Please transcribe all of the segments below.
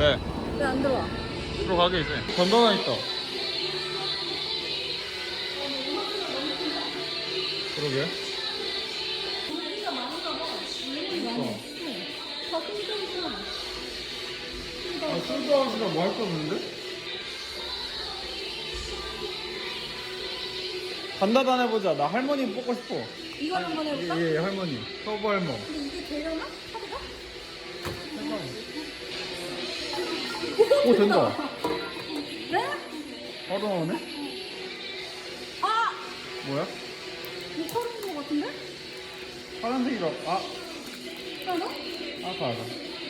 왜? 왜 안 들어와? 들어가게 이제 건너나 있다 그러게 우리가 많은가 봐. 물건이 많이 어. 다. 아 술자하시라 뭐할 거 없는데? 단다단 해보자 나 할머니 뽑고 싶어 이걸 한번 해볼까? 예, 예 할머니 서브 할머 근데 이게 되려나? 카드가? 오 된다 네? 바로 나오네 아! 뭐야? 목걸이인 것 같은데? 파란색이라 아 하나? 아까 알아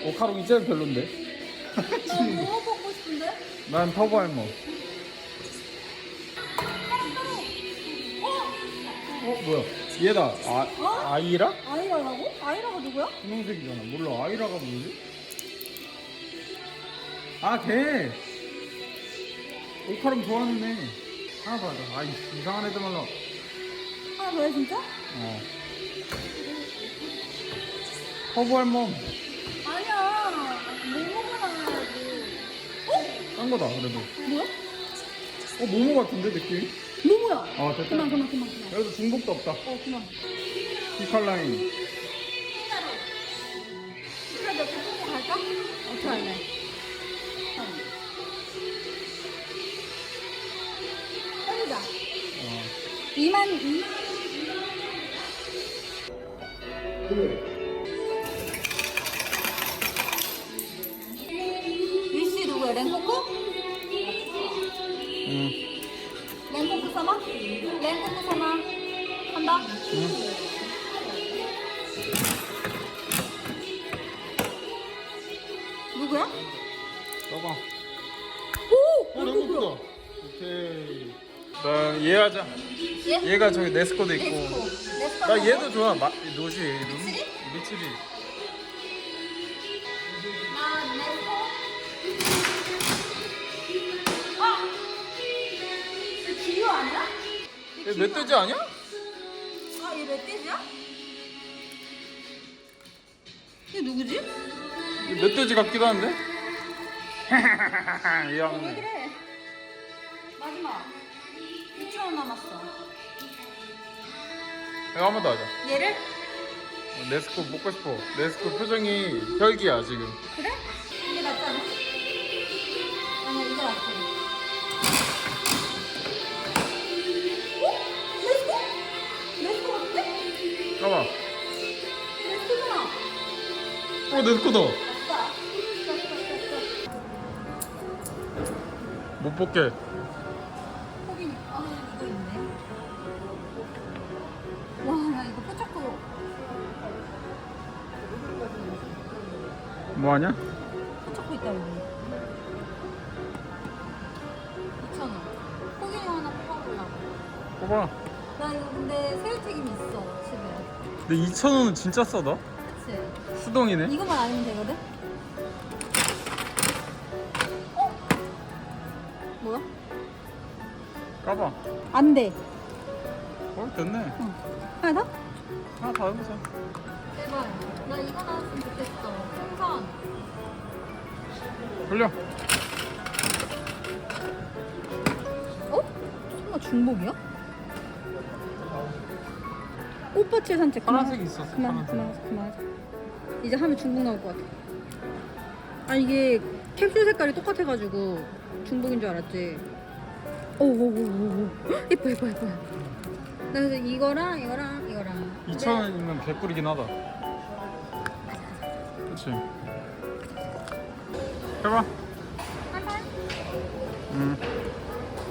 오카롱 이 제일 별론데 나 너무 뽑고 싶은데? 난 터보 할머 어? 어 뭐야 얘다 아 어? 아이라? 아이라라고? 아이라가 누구야? 분홍색이잖아 몰라 아이라가 뭐지? 아걔 오카롱 좋아하는 애 하나 더 하자 아이 이상한 애들 말라 하나 더해 진짜? 어 터보 할머 아니야. 모모가 나와야지. 어? 딴 거다 그래도 뭐야? 어 모모 같은데 느낌이? 모모야. 아 됐다 그만 그만 그만 그만. 그래도 중독도 없다 어 그만. 히칼라인 그래 너 뽑고 갈까? 어떻게 할래? 2만 2만 위시 누구야? 랭코코? 응. 랭코코 사마? 랭코코 사마 한다? 응. 누구야? 써봐 오! 어 랭코크다 오케이 나 얘하자 얘? 얘가 저기 네스코도 있고 넥스코. 넥스코 나 얘도 좋아 마, 노시 눈 미치리? 미치리 나 넥스코. 아! 이 기호 아니야? 이얘 멧돼지 아니야? 아, 얘 멧돼지야? 얘 누구지? 얘 멧돼지 같기도 한데 이왜형 그래? 마지막. 6천원 남았어. 이거 한 번 더 하자 얘를? 어, 네스코 먹고 싶어 네스코 표정이 혈기야 지금 그래? 이게 낫지 않아? 아니야, 이게 낫지. 어? 레스코? 레스코 같은데? 봐봐 레스코잖아. 어 네스코다 아싸. 못 볼게 뭐하냐? 포착도 있다, 여기. 2,000원. 호기님 하나 뽑아보려고. 봐봐 나 이거 근데 새우튀김 있어, 집에. 근데 2,000원은 진짜 싸다 그치? 수동이네 이거만 아니면 되거든? 어? 뭐야? 까봐 안 돼. 어 됐네 응. 하나 더? 하나 더 해보자 제발. 나 이거 나왔으면 좋겠어. 풍선. 돌려 어? 설마 중복이야? 꽃밭의 산책. 그만. 파란색이 있었어 그만, 파란색 그만, 그만하자. 이제 하면 중복 나올 것 같아. 아 이게 캡슐 색깔이 똑같아가지고 중복인 줄 알았지. 오오오오 예뻐 예뻐 예뻐. 나 그래서 이거랑 이거랑 이거랑. 2,000원이면 개꿀이긴 하다 그치 해봐 응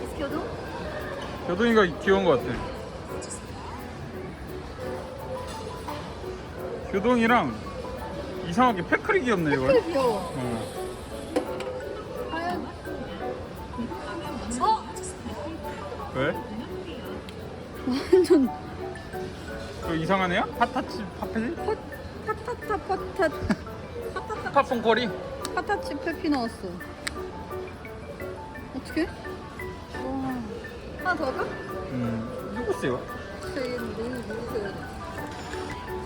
비스켜도 교동이가 귀여운 것 같아 교동이랑 이상하게 패클이 귀엽네 이걸 되게 귀여워. 어. 어? 왜? 완전 그 이상한 애야? 파타치? 팟 파타타 파타 파fon거리? 파타치 페피 나왔어. 어떻게? 와. 하나 더 할까? 음 이거? 저희 너무 누구세요?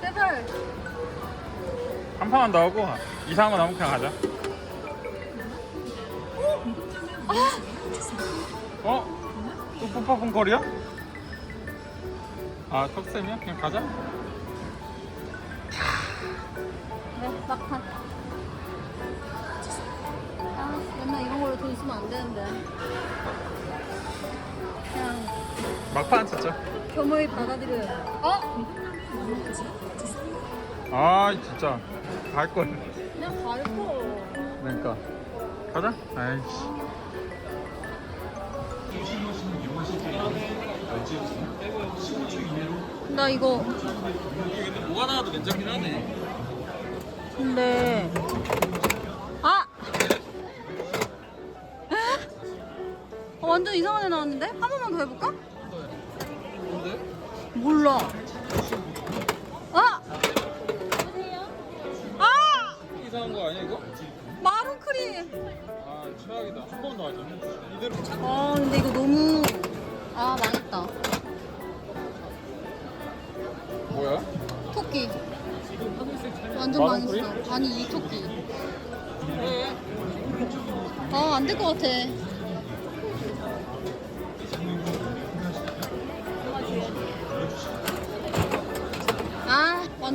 제발. 한 판만 더 하고 이상한 거 남으면 그냥 가자 어? 또 뽀뽀폰 거리야? 아 턱쌤이야? 그냥 가자 그래 막판 맨날 이런 걸로 돈 쓰면 안 되는데. 그냥 막판 진짜. 겸허히 받아들여요. 어? 아 진짜. 갈걸. 그냥 갈거. 그러니까. 가자. 아이씨. 나 이거 뭐가 나와도 괜찮긴 하네. 근데 완전 이상한 애 나왔는데? 한 번만 더 해볼까? 몰라 아! 아! 이상한 거 아니야 이거? 마룬 크림 아 최악이다 한 번 더 하자 이대로 아 근데 이거 너무 아 망했다 뭐야? 토끼 완전 마룬 망했어 아니 이 토끼 아 안 될 것 같아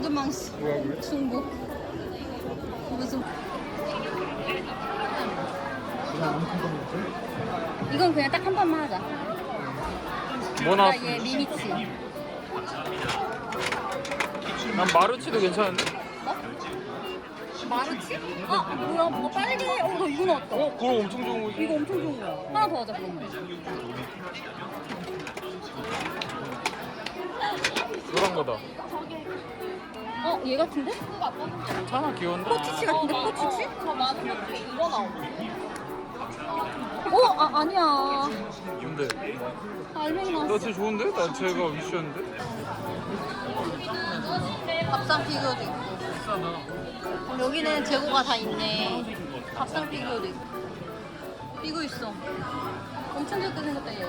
아 그래? 중복 무슨 이건 그냥 딱 한 번만 하자 뭐나 나왔어? 얘 미미치 난 마루치도 괜찮은데? 어? 마루치? 어 뭐야 뭐가 빨개 어나 이거 나왔다 어? 그거 엄청 좋은 거 이거 엄청 좋은 거야 하나 더 하자 그러면 그런 거다 어? 얘 같은데? 괜찮아 귀여운데? 포치치 같은데 포치치? 저 많은 것들이 이거 나오고 어? 아 아니야 근데 알맹이 나 나 왔어 진짜 좋은데? 난 제가 위시였는데? 밥상 피규어도 있고 여기는 재고가 다 있네 밥상 피규어도 있고 이거 있어. 엄청 작게 생겼다 얘.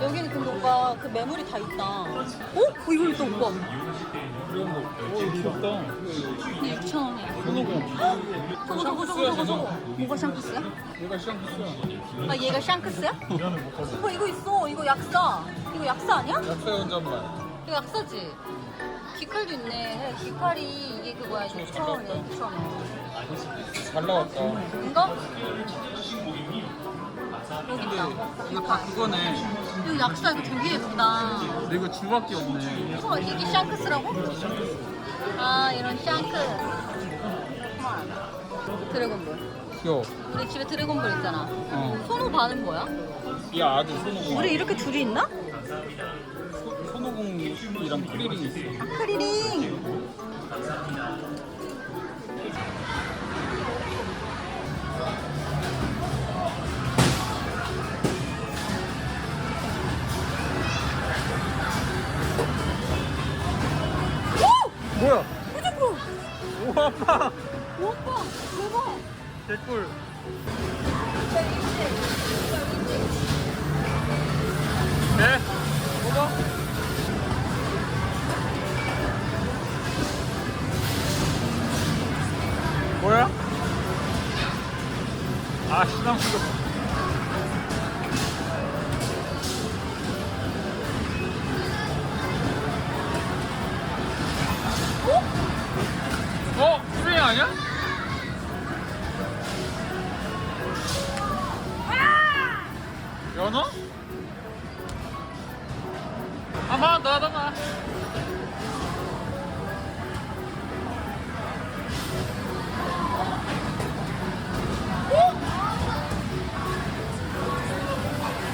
여기는 근데 오빠 그 매물이 다 있다. 어? 어 이거 있다 오빠. 오, 귀엽다 근데 6,000원이야. 손오공 저거 저거 저거 저거 저거. 뭐가 샹크스야? 얘가 샹크스야 아 얘가 샹크스야? 오빠 이거 있어. 이거 약사. 이거 약사 아니야? 약사 연장말. 이거 약사지? 귀칼도 있네. 귀칼이 이게 그 뭐야. 6,000원이야 6,000원. 잘 나왔다. 이거? 있다 이거 다 그거네. 이거 약사 이거 되게 예쁘다. 근데 이거 줄밖에 없네. 어, 이게 샹크스라고? 아 이런 샹크. 드래곤볼. 귀여워 우리 집에 드래곤볼 있잖아. 어. 손호 반은 뭐야? 이 아들 손오공. 우리 이렇게 둘이 있나? 소- 손오공이랑 크리링이 있어. 아 크리링 개꿀 네? 뭐가? 뭐야? 아 시나무도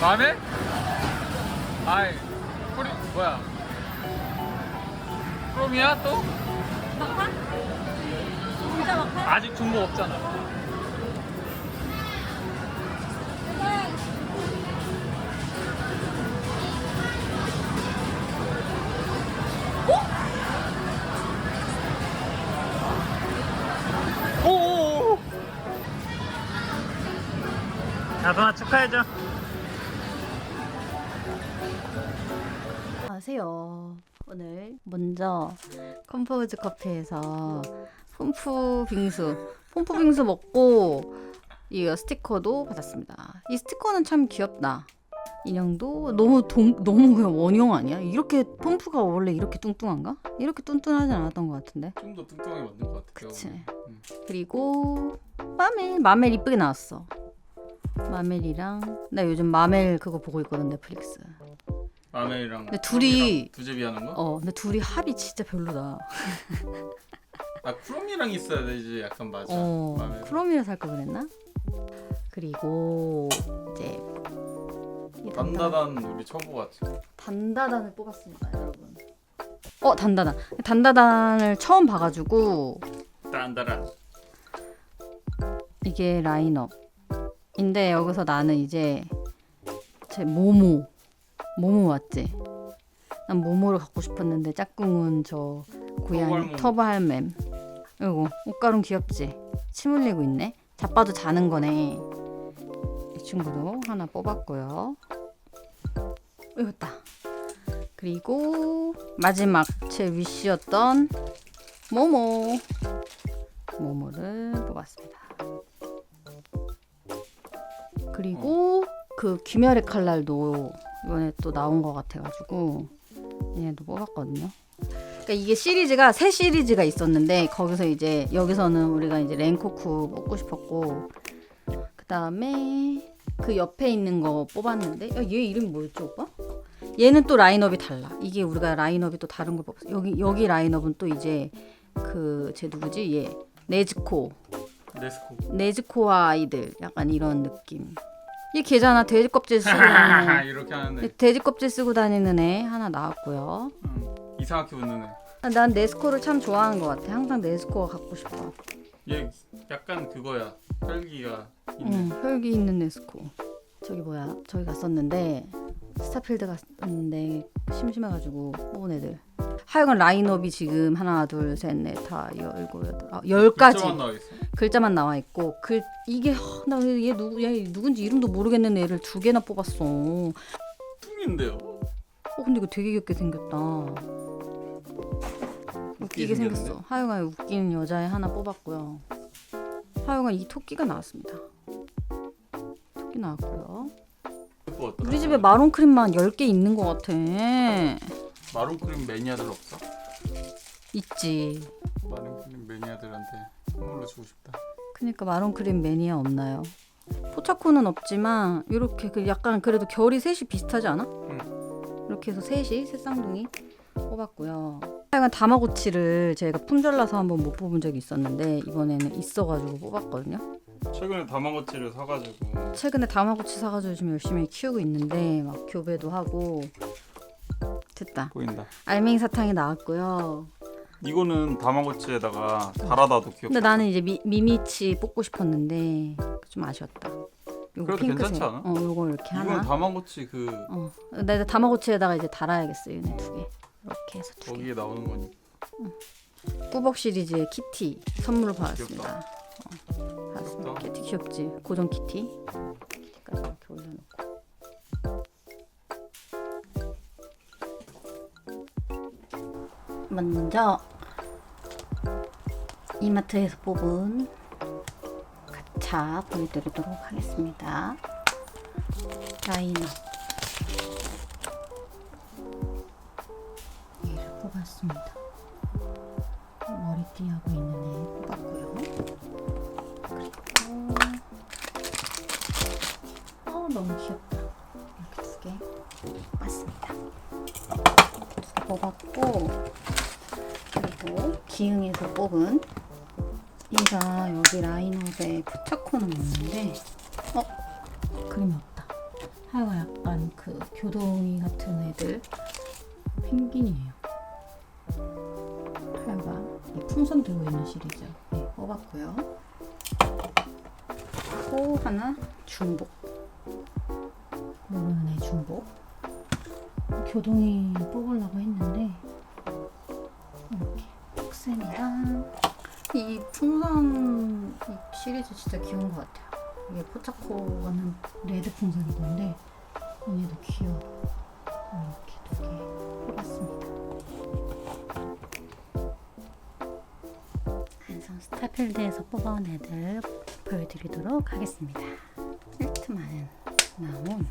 마음에? 아이 프리 뭐야 프롬이야 또? 막판? 진짜 막판? 아직 중복 없잖아 오오오 야 누나 축하해줘 안녕하세요. 오늘 먼저 컴포즈 커피에서 폼프 빙수, 폼프 빙수 먹고 이 스티커도 받았습니다. 이 스티커는 참 귀엽다. 인형도 너무 동, 너무 그냥 원형 아니야? 이렇게 펌프가 원래 이렇게 뚱뚱한가? 이렇게 뚱뚱하지 않았던 것 같은데. 좀 더 뚱뚱하게 만든 것 같아. 그치. 음. 그리고 마멜 마멜 이쁘게 나왔어. 마멜이랑 나 요즘 마멜 그거 보고 있거든 넷플릭스. 마멜이랑 근데 둘이- 두제비 하는 거? 어 근데 둘이 합이 진짜 별로다. 아 크롬이랑 있어야 되지. 약간 맞아. 어 마멜. 프롬이라 살걸 그랬나? 그리고 이제 이 단다단 우리 초보 같지. 단다단을 뽑았습니다, 여러분. 어 단다단 단다단을 처음 봐가지고 단다란. 이게 라인업인데 여기서 나는 이제 제 모모 모모 맞지? 난 모모를 갖고 싶었는데 짝꿍은 저 고양이 할맴 이거 옷가름 귀엽지? 침 흘리고 있네? 자빠도 자는 거네. 이 친구도 하나 뽑았고요. 이거 다. 그리고 마지막 제 위시였던 모모. 모모를 뽑았습니다. 그리고 그 귀멸의 칼날도 이번에 또 나온 것 같아가지고 얘도 뽑았거든요. 그러니까 이게 시리즈가 세 시리즈가 있었는데 거기서 이제 여기서는 우리가 이제 랭코쿠 먹고 싶었고 그 다음에 그 옆에 있는 거 뽑았는데 야, 얘 이름이 뭐였지 오빠? 얘는 또 라인업이 달라. 이게 우리가 라인업이 또 다른 걸 뽑았어. 여기 여기 라인업은 또 이제 그 제 누구지? 얘 네즈코 네스코. 네즈코아 아이들 약간 이런 느낌. 얘 걔잖아 돼지 껍질 쓰고 다니는 이렇게 하는 애. 돼지 껍질 쓰고 다니는 애 하나 나왔고요. 응. 이상하게 웃는 애. 아, 난 네스코를 참 좋아하는 것 같아. 항상 네스코가 갖고 싶어. 얘 약간 그거야. 혈기가 있네. 응, 혈기 있는 네스코. 저기 뭐야? 저기 갔었는데 스타필드 갔었는데 심심해가지고 뽑은 애들. 하여간 라인업이 지금 하나, 둘, 셋, 넷, 다 열고 여덟, 아, 열까지 글자만 나와 있어. 글자만 나와 있고 글 이게 나 얘 누구 얘 누군지 이름도 모르겠는 애를 두 개나 뽑았어. 어 뚱인데요. 근데 이거 되게 귀엽게 생겼다. 웃기게. 생겼어. 하여간 웃기는 여자애 하나 뽑았고요. 하여간 이 토끼가 나왔습니다. 토끼 나왔고요. 예뻐? 우리 집에 마론 크림만 10개 있는 것 같아. 마론 크림 매니아들 없어? 있지. 마론 크림 매니아들한테 선물로 주고 싶다. 그러니까 마론 크림 매니아 없나요? 포차코는 없지만 이렇게 그 약간 그래도 결이 셋이 비슷하지 않아? 이렇게 해서 셋이 셋 쌍둥이 뽑았고요. 하여간 다마고치를 제가 품절나서 한번 못 뽑은 적이 있었는데 이번에는 있어가지고 뽑았거든요. 최근에 다마고치를 사가지고 최근에 다마고치 사가지고 지금 열심히 키우고 있는데 막 교배도 하고 됐다. 보인다. 알맹이 사탕이 나왔고요. 이거는 다마고치에다가 달아다도 귀엽다. 근데 나는 이제 미, 미미치 뽑고 싶었는데 좀 아쉬웠다. 요거 그래도 핑크색. 괜찮지 않아? 어, 요거 이렇게 이건 하나. 다마고치 그 어, 내가 다마고치에다가 이제 달아야겠어 얘네 두 개. 이렇게 해서 두 개. 거기에 나오는 거니까. 꾸벅 시리즈의 키티 선물을 받았습니다. 어, 받았습니다. 귀엽다. 키티 귀엽지? 고정 키티. 키티까지 이렇게 올려놓고. 먼저 이마트에서 뽑은 가차 보여드리도록 하겠습니다. 라이너 얘를 뽑았습니다. 머리띠 하고 있는 애 뽑았고요. 그리고 어 너무 귀엽다. 이렇게 두 개 뽑았습니다. 뽑았고 그리고 기흥에서 뽑은 얘가 여기 라인업에 포차코는 없는데 어 그림이 없다. 하여간 약간 그 교동이 같은 애들 펭귄이에요. 하여간 이 풍선 들고 있는 시리즈 네, 뽑았고요. 또 하나 중복 모르는 애 중복 교동이 뽑으려고 했는데 이렇게 폭센이랑 이 풍선 이 시리즈 진짜 귀여운 것 같아요. 이게 포차코는 레드 풍선이던데 얘도 귀여워. 이렇게 두 개 뽑았습니다. 한성 스타필드에서 뽑아온 애들 보여드리도록 하겠습니다. 펠트만 나온